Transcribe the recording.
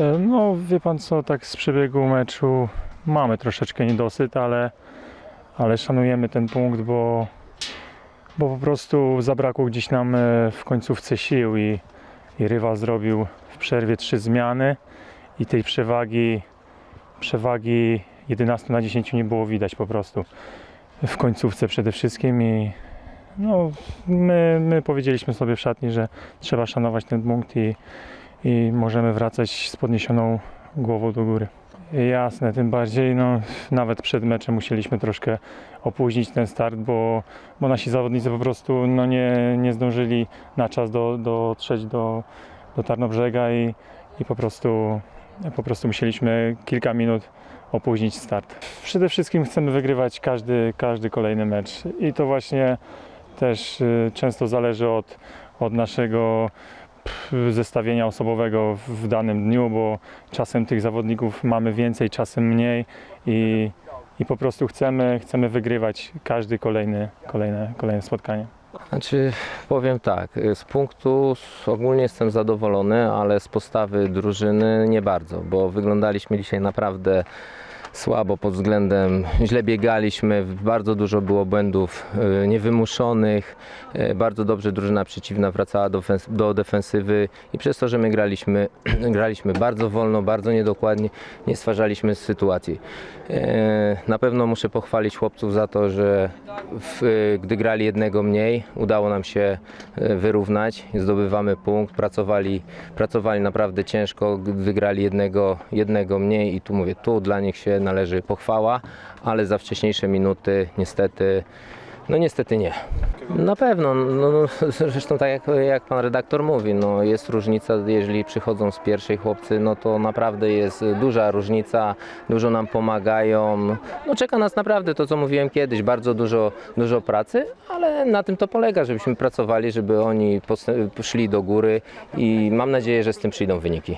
E, No, wie pan co, tak z przebiegu meczu mamy troszeczkę niedosyt, ale, ale szanujemy ten punkt, bo, bo po prostu zabrakło gdzieś nam e, w końcówce sił i, i zrobił w przerwie trzy zmiany i tej przewagi, przewagi 11 na 10 nie było widać po prostu w końcówce przede wszystkim i no, my, my powiedzieliśmy sobie w szatni, że trzeba szanować ten punkt i, i możemy wracać z podniesioną głową do góry. Jasne, tym bardziej no, nawet przed meczem musieliśmy troszkę opóźnić ten start, bo, bo nasi zawodnicy po prostu no, nie, nie zdążyli na czas do, dotrzeć do, do Tarnobrzega i, i po, prostu, po prostu musieliśmy kilka minut opóźnić start. Przede wszystkim chcemy wygrywać każdy, każdy kolejny mecz i to właśnie też y, często zależy od, od naszego zestawienia osobowego w- danym dniu, bo czasem tych zawodników mamy więcej, czasem mniej i, i po prostu chcemy, chcemy wygrywać każdy kolejny, kolejne, kolejne spotkanie. Znaczy, powiem tak, z punktu ogólnie jestem zadowolony, ale z postawy drużyny nie bardzo, bo wyglądaliśmy dzisiaj naprawdę słabo pod względem, źle biegaliśmy, bardzo dużo było błędów y, niewymuszonych, y, bardzo dobrze drużyna przeciwna wracała do, do defensywy i przez to, że my graliśmy, graliśmy bardzo wolno, bardzo niedokładnie, nie stwarzaliśmy sytuacji. E, Na pewno muszę pochwalić chłopców za to, że w, gdy grali jednego mniej, udało nam się wyrównać, zdobywamy punkt, pracowali, pracowali naprawdę ciężko, gdy grali jednego, jednego mniej i tu mówię, tu dla nich się należy pochwała, ale za wcześniejsze minuty niestety no niestety nie. Na pewno, no, no, zresztą tak jak, jak pan redaktor mówi, no, jest różnica, jeżeli przychodzą z pierwszej chłopcy, no to naprawdę jest duża różnica, dużo nam pomagają. No, czeka nas naprawdę to, co mówiłem kiedyś, bardzo dużo, dużo pracy, ale na tym to polega, żebyśmy pracowali, żeby oni szli do góry i mam nadzieję, że z tym przyjdą wyniki.